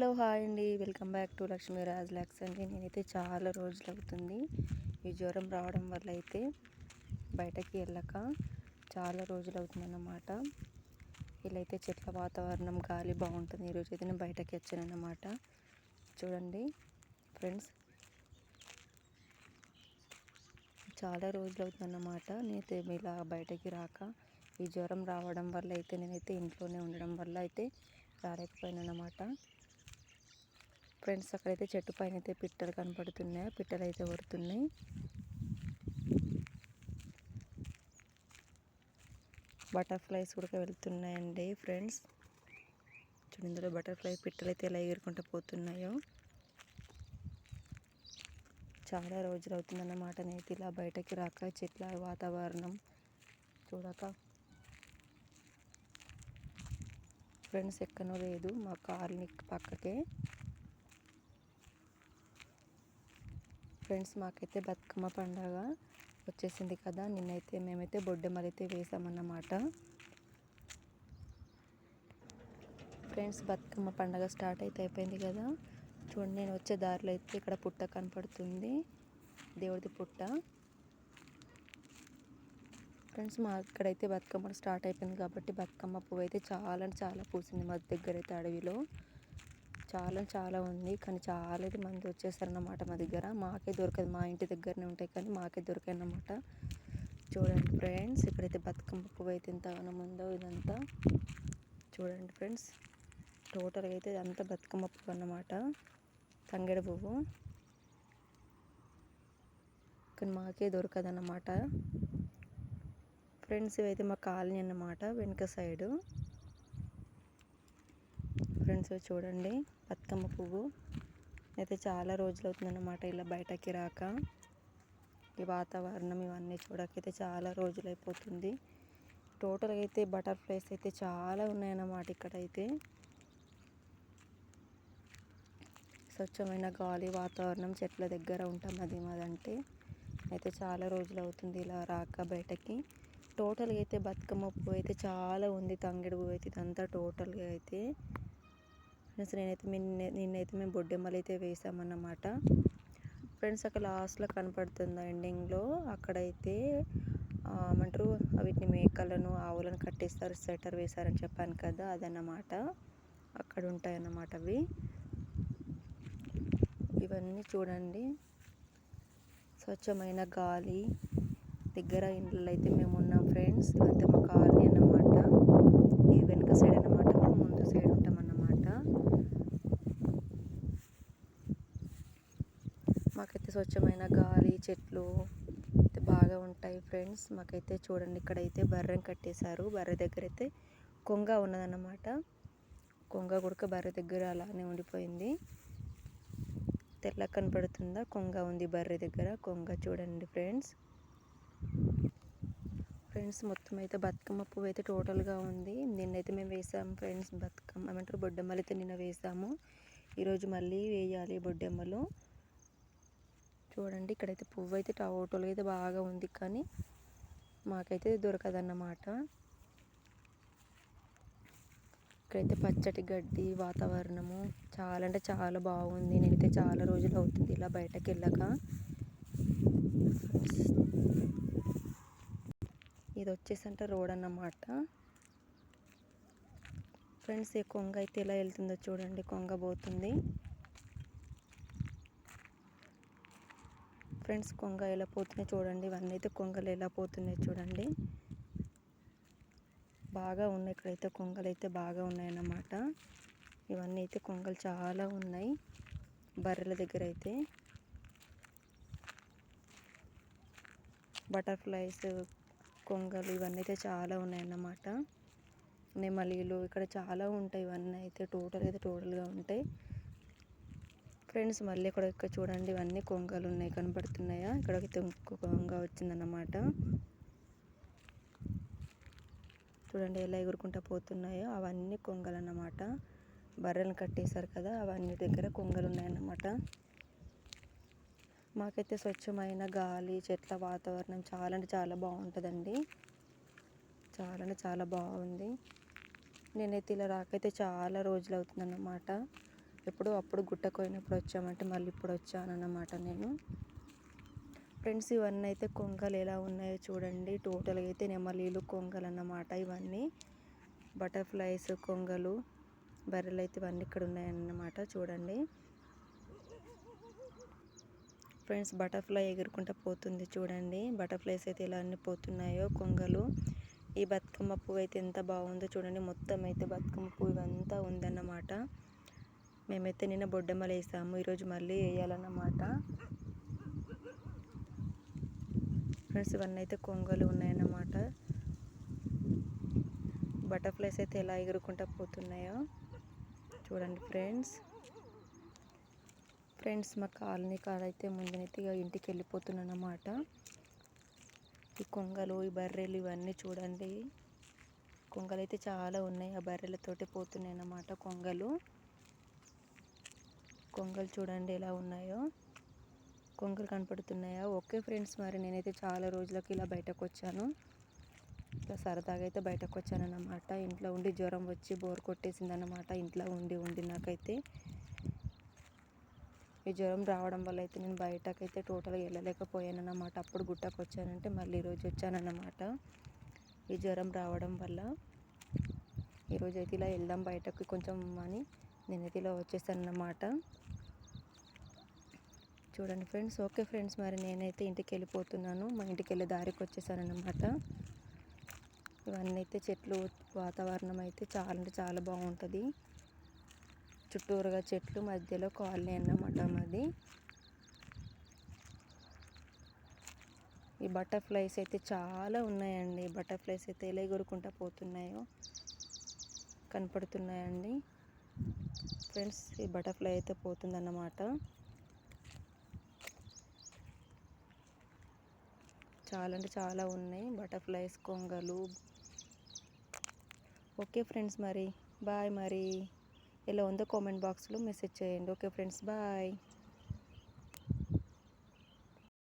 Hello hi అండి. Welcome back to Lakshmi Raj lakhs అండి. నేనైతే చాలా రోజులు అవుతుంది. ఈ జ్వరం రావడం వల్ల అయితే బయటకి వెళ్ళక చాలా రోజులు అవుతుందన్నమాట. ఇలా అయితే చెట్ల వాతావరణం గాలి బాగుంటుంది. ఈరోజు అయితే నేను బయటకి వచ్చానన్నమాట. చూడండి ఫ్రెండ్స్. చాలా రోజులు అవుతుందన్నమాట. నేనైతే ఇలా బయటకి రాక ఈ జ్వరం రావడం వల్ల అయితే నేనైతే ఇంట్లోనే ఉండడం వల్ల అయితే రాలేకపోయాను అన్నమాట ఫ్రెండ్స్ అక్కడైతే చెట్టు పైన అయితే పిట్టలు కనపడుతున్నాయి పిట్టలు అయితే కొడుతున్నాయి బటర్ఫ్లైస్ కూడా వెళ్తున్నాయండి ఫ్రెండ్స్. చూడండి ఇందులో బటర్ఫ్లై పిట్టలు అయితే ఎలా ఎగురుకుంటూ పోతున్నాయో. చాలా రోజులు అవుతుందన్నమాట నేనైతే ఇలా బయటకి రాక చెట్ల వాతావరణం చూడక. ఫ్రెండ్స్ ఎక్కనో లేదు మా కార్ని పక్కకే. ఫ్రెండ్స్ మాకైతే బతుకమ్మ పండగ వచ్చేసింది కదా. నిన్నైతే మేమైతే బొడ్డెమ్మలు వేసామన్నమాట. ఫ్రెండ్స్ బతుకమ్మ పండగ స్టార్ట్ అయితే అయిపోయింది కదా. చూడండి నేను వచ్చే దారిలో అయితే ఇక్కడ పుట్ట కనపడుతుంది. దేవుడిది పుట్ట. ఫ్రెండ్స్ మా ఇక్కడైతే బతుకమ్మ స్టార్ట్ అయిపోయింది కాబట్టి బతుకమ్మ పువ్వు అయితే చాలా అంటే చాలా పూసింది మా దగ్గర అయితే అడవిలో. చాలా చాలా ఉంది. కానీ చాలా మంది వచ్చేసారన్నమాట మా దగ్గర. మాకే దొరకదు. మా ఇంటి దగ్గరనే ఉంటాయి కానీ మాకే దొరికాయి అన్నమాట చూడండి ఫ్రెండ్స్ ఇక్కడైతే బతుకమ్మ పువ్వు అయితే ఎంతగానో ఉందో ఇదంతా చూడండి ఫ్రెండ్స్ టోటల్గా అయితే ఇదంతా బతుకమ్మ పువ్వు అన్నమాట. తంగెడ పువ్వు. కానీ మాకే దొరకదన్నమాట. ఫ్రెండ్స్ ఇవైతే మా కాలనీ అన్నమాట వెనుక సైడు. ఫ్రెండ్స్ చూడండి. బతుకమ్మ పువ్వు. అయితే చాలా రోజులు అవుతుందన్నమాట ఇలా బయటకి రాక. ఈ వాతావరణం ఇవన్నీ చూడకైతే చాలా రోజులు అయిపోతుంది టోటల్గా అయితే బటర్ఫ్లైస్ అయితే చాలా ఉన్నాయన్నమాట ఇక్కడైతే. స్వచ్ఛమైన గాలి వాతావరణం చెట్ల దగ్గర ఉంటాం అది మాదంటే. అయితే చాలా రోజులు అవుతుంది ఇలా రాక బయటకి. టోటల్గా అయితే బతుకమ్మ పువ్వు అయితే చాలా ఉంది. తంగిడి పువ్వు అయితే ఇదంతా టోటల్గా అయితే. ఫ్రెండ్స్ నేనైతే నిన్న నిన్నైతే మేము బొడ్డెమ్మలు అయితే వేసామన్నమాట. ఫ్రెండ్స్ అక్కడ లాస్ట్లో కనపడుతుంది ఎండింగ్లో. అక్కడైతే ఏమంటారు వీటిని మేకలను ఆవులను కట్టేస్తారు స్వెటర్ వేశారని చెప్పాను కదా అదన్నమాట. అక్కడ ఉంటాయన్నమాట అవి. ఇవన్నీ చూడండి. స్వచ్ఛమైన గాలి. దగ్గర ఇంట్లో అయితే మేము ఉన్నాం ఫ్రెండ్స్. ఇదంతా మా కాలనీ అన్నమాట ఈ వెనుక సైడ్ అన్నమాట మేము ముందు సైడ్ ఉంటాం అన్నమాట స్వచ్ఛమైన గాలి చెట్లు అయితే బాగా ఉంటాయి ఫ్రెండ్స్. మాకైతే చూడండి ఇక్కడైతే బర్రెని కట్టేశారు. బర్రె దగ్గర అయితే కొంగ ఉన్నదన్నమాట. కొంగ కొడుక బర్రె దగ్గర అలానే ఉండిపోయింది. తెల్ల కనపడుతుందా? కొంగ ఉంది బర్రె దగ్గర. కొంగ చూడండి ఫ్రెండ్స్. ఫ్రెండ్స్ మొత్తం అయితే బతుకమ్మ పువ్వు అయితే టోటల్గా ఉంది. నిన్నైతే మేము వేసాము ఫ్రెండ్స్ బతుకమ్మ. ఏమంటారు? బొడ్డమ్మలు అయితే నిన్న వేసాము. ఈరోజు మళ్ళీ వేయాలి బొడ్డెమ్మలు. చూడండి ఇక్కడైతే పువ్వు అయితే టవోటోలు అయితే బాగా ఉంది కానీ మాకైతే దొరకదన్నమాట. ఇక్కడైతే పచ్చటి గడ్డి వాతావరణము చాలా అంటే చాలా బాగుంది. నేనైతే చాలా రోజులు అవుతుంది ఇలా బయటకు వెళ్ళక. ఇది వచ్చేసి అంటే రోడ్ అన్నమాట. ఫ్రెండ్స్ ఈ కొంగ అయితే ఎలా వెళ్తుందో చూడండి. కొంగ పోతుంది. ఫ్రెండ్స్ కొంగ ఎలా పోతున్నాయి చూడండి. ఇవన్నీ అయితే కొంగలు ఎలా పోతున్నాయి చూడండి. బాగా ఉన్నాయి ఇక్కడైతే కొంగలు అయితే బాగా ఉన్నాయన్నమాట. ఇవన్నీ అయితే కొంగలు చాలా ఉన్నాయి. బర్రెల దగ్గర అయితే. బటర్ఫ్లైస్ కొంగలు ఇవన్నీ అయితే చాలా ఉన్నాయన్నమాట. నెమలీలు ఇక్కడ చాలా ఉంటాయి ఇవన్నీ అయితే. టోటల్ అయితే టోటల్గా ఉంటాయి. ఫ్రెండ్స్ మళ్ళీ ఇక్కడ ఇక్కడ చూడండి ఇవన్నీ కొంగలు ఉన్నాయి కనపడుతున్నాయా ఇక్కడ ఇంకో కొంగ వచ్చిందన్నమాట. చూడండి ఎలా ఎగురుకుంటా పోతున్నాయో అవన్నీ కొంగలు అన్నమాట బర్రెలను కట్టేశారు కదా అవన్నీ దగ్గర కొంగలు ఉన్నాయన్నమాట. మాకైతే స్వచ్ఛమైన గాలి చెట్ల వాతావరణం చాలా అంటే చాలా బాగుంటుందండి. చాలా అంటే చాలా బాగుంది. నేనైతే ఇలా రాకైతే చాలా రోజులు అవుతుందన్నమాట. ఎప్పుడు అప్పుడు గుట్టకోయినప్పుడు వచ్చామంటే మళ్ళీ ఇప్పుడు వచ్చాను అన్నమాట నేను. ఫ్రెండ్స్ ఇవన్నీ అయితే కొంగలు ఎలా ఉన్నాయో చూడండి. టోటల్గా అయితే నెమలీలు కొంగలు అన్నమాట ఇవన్నీ. బటర్ఫ్లైస్ కొంగలు బర్రెలు అయితే ఇవన్నీ ఇక్కడ ఉన్నాయన్నమాట చూడండి. ఫ్రెండ్స్ బటర్ఫ్లై ఎగురుకుంటూ పోతుంది చూడండి. బటర్ఫ్లైస్ అయితే ఎలా అన్ని పోతున్నాయో కొంగలు. ఈ బతుకమ్మ పువ్వు అయితే ఎంత బాగుందో చూడండి. మొత్తం అయితే బతుకమ్మ పువ్వు ఇవంతా ఉందన్నమాట. మేమైతే నిన్న బొడ్డమ్మలు వేసాము. ఈరోజు మళ్ళీ వేయాలన్నమాట. ఫ్రెండ్స్ ఇవన్నీ అయితే కొంగలు ఉన్నాయన్నమాట. బటర్ఫ్లైస్ అయితే ఎలా ఎగురుకుంటా పోతున్నాయో చూడండి ఫ్రెండ్స్. ఫ్రెండ్స్ మా కాలనీ కాడైతే ముందునైతే ఇంటికి వెళ్ళిపోతున్నాను అన్నమాట ఈ కొంగలు ఈ బర్రెలు ఇవన్నీ చూడండి. కొంగలు అయితే చాలా ఉన్నాయి. ఆ బర్రెలతోటి పోతున్నాయి అన్నమాట కొంగలు. కొంగలు చూడండి ఎలా ఉన్నాయో. కొంగలు కనపడుతున్నాయా? ఓకే ఫ్రెండ్స్ మరి నేనైతే చాలా రోజులకి ఇలా బయటకు వచ్చాను ఇట్లా సరదాగా అయితే బయటకు వచ్చాను అన్నమాట ఇంట్లో ఉండి జ్వరం వచ్చి బోర్ కొట్టేసిందన్నమాట. ఇంట్లో ఉండి ఉండి నాకైతే. ఈ జ్వరం రావడం వల్ల అయితే నేను బయటకైతే టోటల్గా వెళ్ళలేకపోయాను అన్నమాట అప్పుడు గుట్టకు వచ్చానంటే మళ్ళీ ఈరోజు వచ్చానన్నమాట. ఈ జ్వరం రావడం వల్ల. ఈరోజు అయితే ఇలా వెళ్దాం బయటకు కొంచెం అని నేనైతే ఇలా వచ్చేసాను అన్నమాట చూడండి ఫ్రెండ్స్ ఓకే ఫ్రెండ్స్ మరి నేనైతే ఇంటికి వెళ్ళిపోతున్నాను మా ఇంటికి వెళ్ళే దారికి వచ్చేసాను అన్నమాట ఇవన్నీ అయితే చెట్లు వాతావరణం అయితే చాలా అంటే చాలా బాగుంటుంది. చుట్టూరుగా చెట్లు మధ్యలో కాలనీ అన్నమాట మాది. ఈ బటర్ఫ్లైస్ అయితే చాలా ఉన్నాయండి. బటర్ఫ్లైస్ అయితే ఎలా ఎగురుకుంటా పోతున్నాయో కనపడుతున్నాయండి. ఫ్రెండ్స్ ఈ బటర్ఫ్లై అయితే పోతుందన్నమాట. చాలా అంటే చాలా ఉన్నాయి బటర్ఫ్లైస్ కొంగలు. ఓకే ఫ్రెండ్స్ మరి. బాయ్ మరి. ఎలా ఉందో కామెంట్ బాక్స్లో మెసేజ్ చేయండి. Okay friends bye.